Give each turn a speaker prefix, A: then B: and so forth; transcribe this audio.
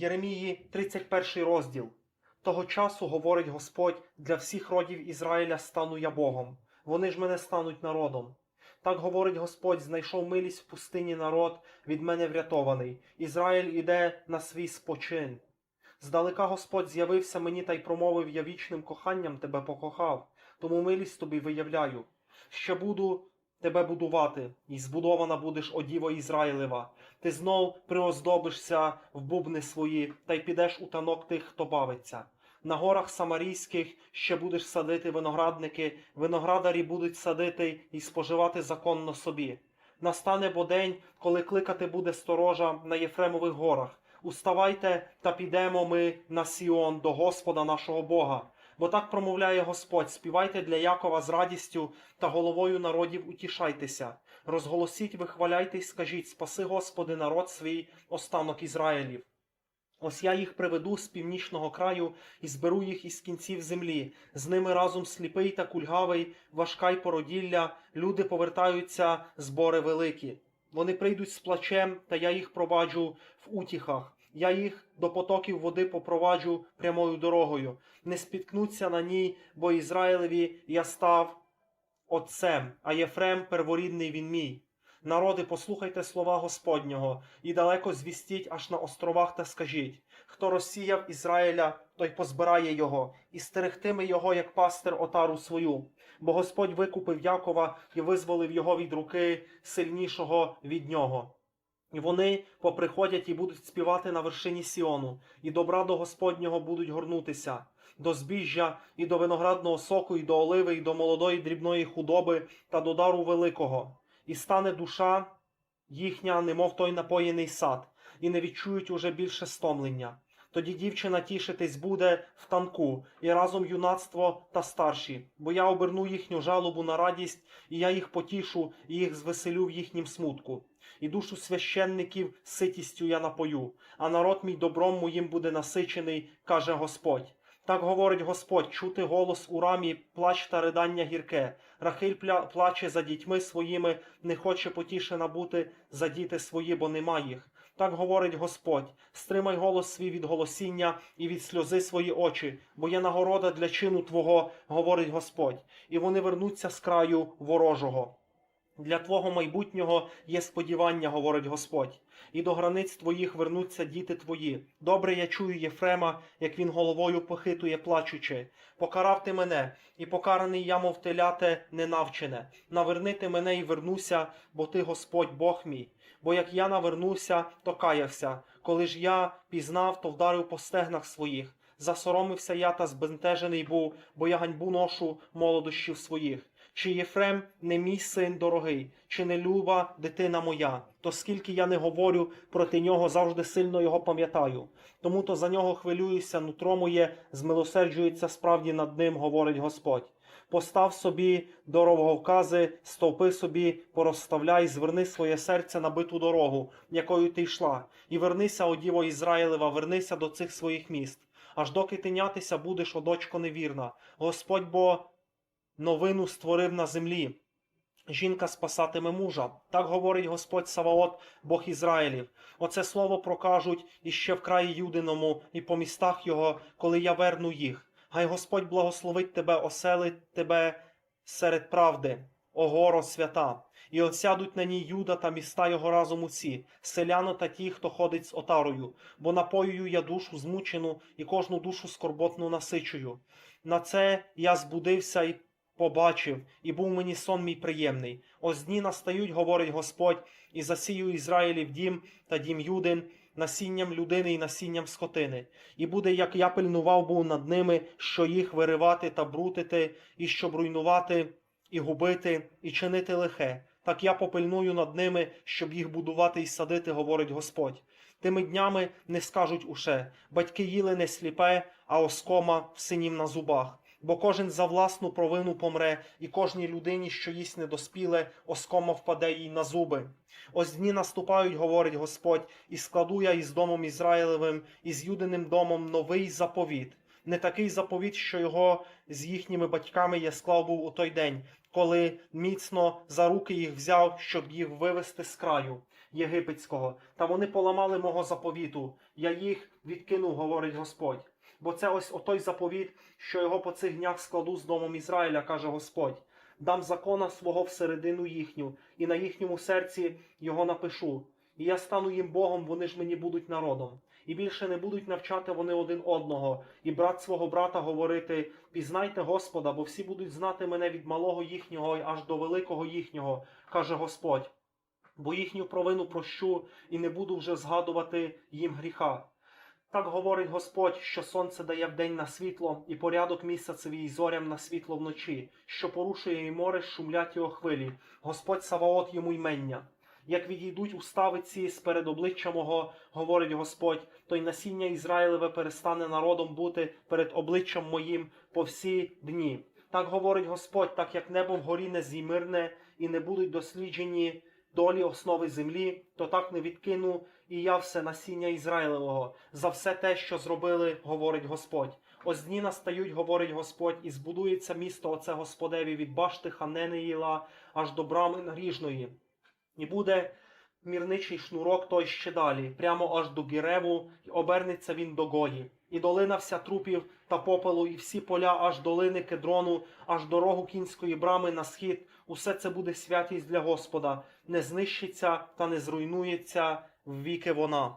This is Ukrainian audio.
A: Єремії 31 розділ. Того часу говорить Господь, для всіх родів Ізраїля стану я Богом, вони ж мене стануть народом. Так говорить Господь, знайшов милість в пустині народ, від мене врятований. Ізраїль іде на свій спочин. Здалека Господь з'явився мені та й промовив, я вічним коханням тебе покохав, тому милість тобі виявляю. Ще буду тебе будувати, і збудована будеш одіво Ізраїлева. Ти знов приоздобишся в бубни свої, та й підеш у танок тих, хто бавиться. На горах самарійських ще будеш садити виноградники, виноградарі будуть садити і споживати законно собі. Настане бо день, коли кликати буде сторожа на Єфремових горах. Уставайте та підемо ми на Сіон до Господа нашого Бога. Бо так промовляє Господь: співайте для Якова з радістю та головою народів утішайтеся. Розголосіть, вихваляйте й скажіть: Спаси, Господи, народ свій, останок Ізраїлів. Ось я їх приведу з північного краю і зберу їх із кінців землі. З ними разом сліпий та кульгавий, важка й породілля, люди повертаються, збори великі. Вони прийдуть з плачем, та я їх проваджу в утіхах. Я їх до потоків води попроваджу прямою дорогою. Не спіткнуться на ній, бо Ізраїлеві я став отцем, а Єфрем перворідний він мій. Народи, послухайте слова Господнього, і далеко звістіть аж на островах та скажіть: хто розсіяв Ізраїля, той позбирає його, і стерегтиме його, як пастир отару свою. Бо Господь викупив Якова і визволив його від руки сильнішого від нього. Вони поприходять і будуть співати на вершині Сіону, і добра до Господнього будуть горнутися, до збіжжя, і до виноградного соку, і до оливи, і до молодої дрібної худоби, та до дару великого. І стане душа їхня, немов той напоєний сад, і не відчують уже більше стомлення. Тоді дівчина тішитись буде в танку, і разом юнацтво та старші, бо я оберну їхню жалобу на радість, і я їх потішу, і їх звеселю в їхнім смутку. І душу священників ситістю я напою, а народ мій добром моїм буде насичений, каже Господь. Так говорить Господь, чути голос у рамі, плач та ридання гірке. Рахиль пля- плаче за дітьми своїми, не хоче потішена бути за діти свої, бо нема їх. Так говорить Господь: стримай голос свій від голосіння і від сльози свої очі, бо є нагорода для чину Твого, говорить Господь, і вони вернуться з краю ворожого. Для твого майбутнього є сподівання, говорить Господь, і до границь твоїх вернуться діти твої. Добре я чую Єфрема, як він головою похитує, плачучи. Покарав ти мене, і покараний я, мов теляте, ненавчене. Наверни ти мене і вернуся, бо ти Господь Бог мій. Бо як я навернуся, то каявся. Коли ж я пізнав, то вдарив по стегнах своїх. Засоромився я та збентежений був, бо я ганьбу ношу молодощів своїх. Чи Єфрем не мій син дорогий, чи не люба дитина моя, то скільки я не говорю проти нього, завжди сильно його пам'ятаю. Тому то за нього хвилююся, нутро моє змилосерджується справді над ним, говорить Господь. Постав собі дороговкази, стовпи собі, порозставляй, зверни своє серце на биту дорогу, якою ти йшла, і вернися, о діво Ізраїлева, вернися до цих своїх міст. Аж доки тинятися будеш, о дочко невірна. Господь бо новину створив на землі. Жінка спасатиме мужа. Так говорить Господь Саваот, Бог Ізраїлів. Оце слово прокажуть іще в краї Юдиному і по містах його, коли я верну їх. Хай Господь благословить тебе, оселить тебе серед правди, о горо свята. І осядуть на ній Юда та міста його разом усі, селяни та ті, хто ходить з отарою, бо напоюю я душу змучену і кожну душу скорботну насичую. На це я збудився і побачив, і був мені сон мій приємний. Ось дні настають, говорить Господь, і засію Ізраїлів дім та дім Юдин, насінням людини і насінням скотини. І буде, як я пильнував був над ними, що їх виривати та брутити, і щоб руйнувати, і губити, і чинити лихе. Так я попильную над ними, щоб їх будувати і садити, говорить Господь. Тими днями не скажуть уше, батьки їли не сліпе, а оскома в синім на зубах. Бо кожен за власну провину помре, і кожній людині, що їсть недоспіле, оскома впаде їй на зуби. Ось дні наступають, говорить Господь, і складу я із домом Ізраїлевим, і з юдиним домом новий заповіт. Не такий заповіт, що його з їхніми батьками я склав був у той день, коли міцно за руки їх взяв, щоб їх вивести з краю. єгипетського, та вони поламали мого заповіту. Я їх відкинув, говорить Господь. Бо це ось отой заповіт, що його по цих днях складу з домом Ізраїля, каже Господь. Дам закона свого всередину їхню, і на їхньому серці його напишу. І я стану їм Богом, вони ж мені будуть народом. І більше не будуть навчати вони один одного, і брат свого брата говорити: пізнайте Господа, бо всі будуть знати мене від малого їхнього аж до великого їхнього, каже Господь. Бо їхню провину прощу і не буду вже згадувати їм гріха. Так говорить Господь, що сонце дає вдень на світло, і порядок місяцеві й зорям на світло вночі, що порушує і море, шумлять його хвилі. Господь Саваот йому ймення. Як відійдуть уставиці з перед обличчя мого, говорить Господь, то й насіння Ізраїлеве перестане народом бути перед обличчям моїм по всі дні. Так говорить Господь, так як небо вгорі не зімирне і не будуть досліджені долі основи землі, то так не відкину і я все насіння Ізраїлевого за все те, що зробили, говорить Господь. Ось дні настають, говорить Господь, і збудується місто оце Господеві від башти Ханенеїла аж до брами наріжної. І буде мірничий шнурок той ще далі, прямо аж до Гіреву, і обернеться він до Гої. І долина вся трупів та попелу, і всі поля аж долини Кедрону, аж дорогу кінської брами на схід. Усе це буде святість для Господа, не знищиться та не зруйнується ввіки вона.